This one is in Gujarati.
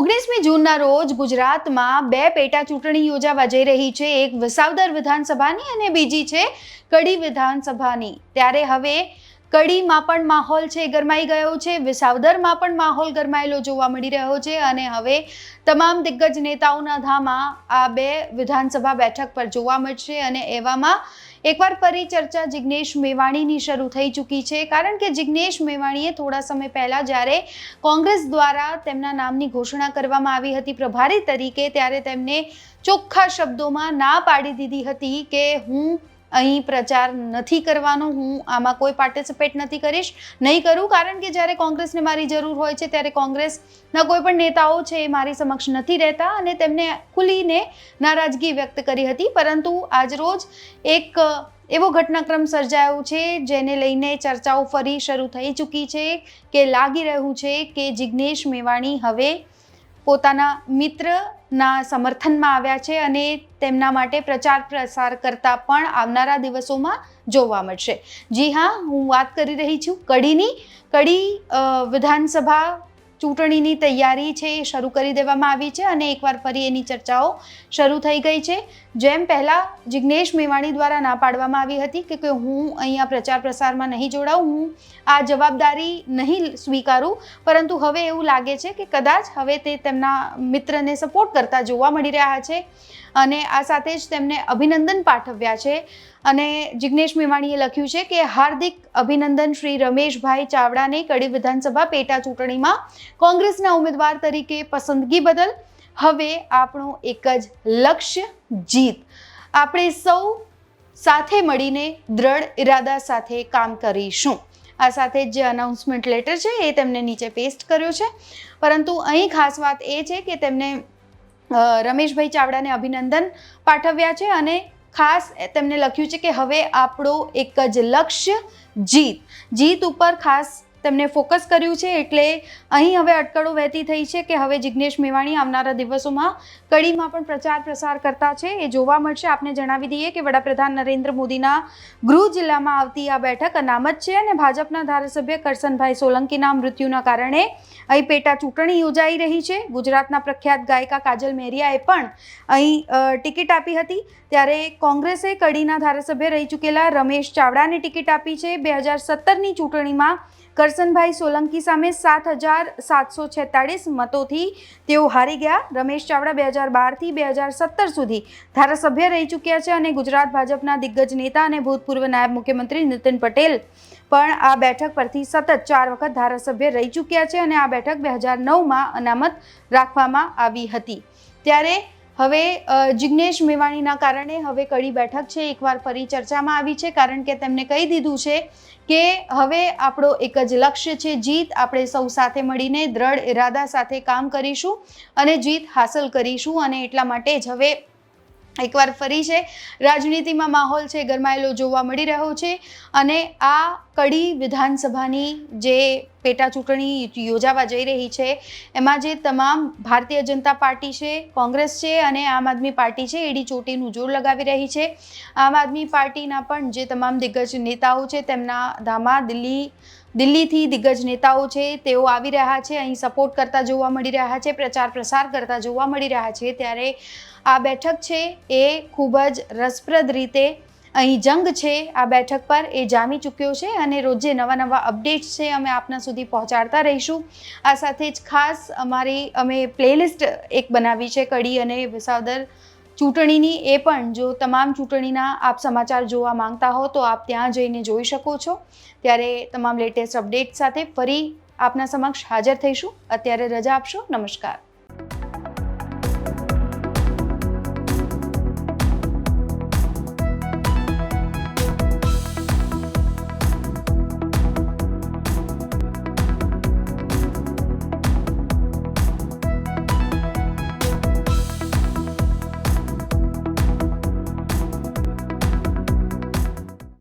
ઓગણીસમી જૂનના રોજ ગુજરાતમાં બે પેટા ચૂંટણી યોજાવા જઈ રહી છે. એક વસાવદર વિધાનસભાની અને બીજી છે કડી વિધાનસભાની. ત્યારે હવે કડીમાં પણ માહોલ છે, ગરમાઈ ગયો છે, વિસાવદરમાં પણ માહોલ ગરમાયેલો જોવા મળી રહ્યો છે અને હવે તમામ દિગ્ગજ નેતાઓના ધામા આ બે વિધાનસભા બેઠક પર જોવા મળશે અને એવામાં એકવાર ફરી ચર્ચા જિગ્નેશ મેવાણીની શરૂ થઈ ચૂકી છે. કારણ કે જિગ્નેશ મેવાણીએ થોડા સમય પહેલાં જ્યારે કોંગ્રેસ દ્વારા તેમના નામની ઘોષણા કરવામાં આવી હતી પ્રભારી તરીકે, ત્યારે તેમને ચોખ્ખા શબ્દોમાં ના પાડી દીધી હતી કે હું અહીં પ્રચાર નથી કરવાનો, હું આમાં કોઈ પાર્ટિસિપેટ નથી કરીશ. નહીં કરું, કારણ કે જ્યારે કોંગ્રેસને મારી જરૂર હોય છે, ત્યારે કોંગ્રેસના કોઈ પણ નેતાઓ છે એ મારી સમક્ષ નથી રહેતા અને તેમને ખુલીને નારાજગી વ્યક્ત કરી હતી. પરંતુ આજરોજ એક એવો ઘટનાક્રમ સર્જાયો છે, જેને લઈને ચર્ચાઓ ફરી શરૂ થઈ ચૂકી છે, કે લાગી રહ્યું છે કે જિગ્નેશ મેવાણી હવે પોતાના મિત્રના સમર્થનમાં આવ્યા છે અને તેમના માટે પ્રચાર પ્રસાર કરતા પણ આવનારા દિવસોમાં જોવા મળશે. જી હા, હું વાત કરી રહી છું. કડીની, કડી વિધાનસભા ચૂંટણીની તૈયારી છે એ શરૂ કરી દેવામાં આવી છે અને એકવાર ફરી એની ચર્ચાઓ શરૂ થઈ ગઈ છે. જેમ પહેલાં જિગ્નેશ મેવાણી દ્વારા ના પાડવામાં આવી હતી કે કે હું અહીંયા પ્રચાર પ્રસારમાં નહીં જોડાઉં, હું આ જવાબદારી નહીં સ્વીકારું, પરંતુ હવે એવું લાગે છે કે કદાચ હવે તે તેમના મિત્રને સપોર્ટ કરતા જોવા મળી રહ્યા છે. અને આ સાથે જ તેમને અભિનંદન પાઠવ્યા છે. અને જિગ્નેશ મેવાણીએ લખ્યું છે કે, હાર્દિક અભિનંદન શ્રી રમેશભાઈ ચાવડાને કડી વિધાનસભા પેટા ચૂંટણીમાં કોંગ્રેસના ઉમેદવાર તરીકે પસંદગી બદલ હવે આપણું એક જ લક્ષ્ય જીત. આપણે સૌ સાથે મળીને દ્રઢ ઇરાદા સાથે કામ કરીશું. આ સાથે જ અનાઉન્સમેન્ટ લેટર છે એ તેમને નીચે પેસ્ટ કર્યો છે. પરંતુ અહીં ખાસ વાત એ છે કે તેમને રમેશભાઈ ચાવડાને અભિનંદન પાઠવ્યા છે અને ખાસ તેમને લખ્યું છે કે હવે આપણો એક જ લક્ષ્ય જીત. જીત ઉપર ખાસ તેમને ફોકસ કર્યું છે એટલે અહીં હવે અટકળો વહેતી થઈ છે કે હવે જિગ્નેશ મેવાણી આવનારા દિવસોમાં કડીમાં પણ પ્રચાર પ્રસાર કરતા છે. એ જોવા મળશે. આપને જણાવી દઈએ કે વડાપ્રધાન નરેન્દ્ર મોદીના ગૃહ જિલ્લામાં આવતી આ બેઠક અનામત છે અને ભાજપના ધારાસભ્ય કરસનભાઈ સોલંકીના મૃત્યુના કારણે અહીં પેટા ચૂંટણી યોજાઈ રહી છે. ગુજરાતના પ્રખ્યાત ગાયિકા કાજલ મેરિયાએ પણ અહીં ટિકિટ આપી હતી. ત્યારે કોંગ્રેસે કડીના ધારાસભ્ય રહી ચૂકેલા રમેશ ચાવડાને ટિકિટ આપી છે. બે હજાર સત્તરની ચૂંટણીમાં કરસનભાઈ સોલંકી સામે સાત હજાર સાતસો છેતાળીસ મતોથી તેઓ હારી ગયા. રમેશ ચાવડા બે હજાર બારથી બે હજાર સત્તર સુધી ધારાસભ્ય રહી ચૂક્યા છે અને ગુજરાત ભાજપના દિગ્ગજ નેતા અને ભૂતપૂર્વ નાયબ મુખ્યમંત્રી નીતિન પટેલ પણ આ બેઠક પરથી સતત ચાર વખત ધારાસભ્ય રહી ચૂક્યા છે અને આ બેઠક બે હજાર નવમાં અનામત રાખવામાં આવી હતી. ત્યારે હવે જિગ્નેશ મેવાણીના કારણે હવે કડી બેઠક છે, એકવાર ફરી ચર્ચામાં આવી છે, કારણ કે તેમણે કહી દીધું છે કે હવે આપણો એક જ લક્ષ્ય છે, જીત. આપણે સૌ સાથે મળીને દ્રઢ ઇરાદા સાથે કામ કરીશું અને જીત હાંસલ કરીશું અને એટલા માટે જ હવે એકવાર ફરી છે. રાજનીતિમાં માહોલ છે, ગરમાયેલો જોવા મળી રહ્યો છે અને આ કડી વિધાનસભાની જે પેટા ચૂંટણી યોજાવા જઈ રહી છે, એમાં જે તમામ ભારતીય જનતા પાર્ટી છે, કોંગ્રેસ છે અને આમ આદમી પાર્ટી છે એડી ચોટીનું જોર લગાવી રહી છે. આમ આદમી પાર્ટીના પણ જે તમામ દિગ્ગજ નેતાઓ છે, તેમના ધામા દિલ્હી, દિલ્હીથી દિગ્ગજ નેતાઓ છે, તેઓ આવી રહ્યા છે, અહીં સપોર્ટ કરતા જોવા મળી રહ્યા છે, પ્રચાર પ્રસાર કરતા જોવા મળી રહ્યા છે. ત્યારે આ બેઠક છે એ ખૂબ જ રસપ્રદ રીતે અહીં જંગ છે, આ બેઠક પર એ જામી ચૂક્યો છે અને રોજે નવા નવા અપડેટ્સ છે અમે આપના સુધી પહોંચાડતા રહીશું. આ સાથે જ ખાસ અમારી, અમે પ્લેલિસ્ટ એક બનાવી છે કડી અને વિસાવદર ચૂંટણીની. એ પણ જો તમામ ચૂંટણીના આપ સમાચાર જોવા માંગતા હો તો આપ ત્યાં જઈને જોઈ શકો છો. ત્યારે તમામ લેટેસ્ટ અપડેટ સાથે ફરી આપના સમક્ષ હાજર થઈશું. અત્યારે રજા આપશો. નમસ્કાર.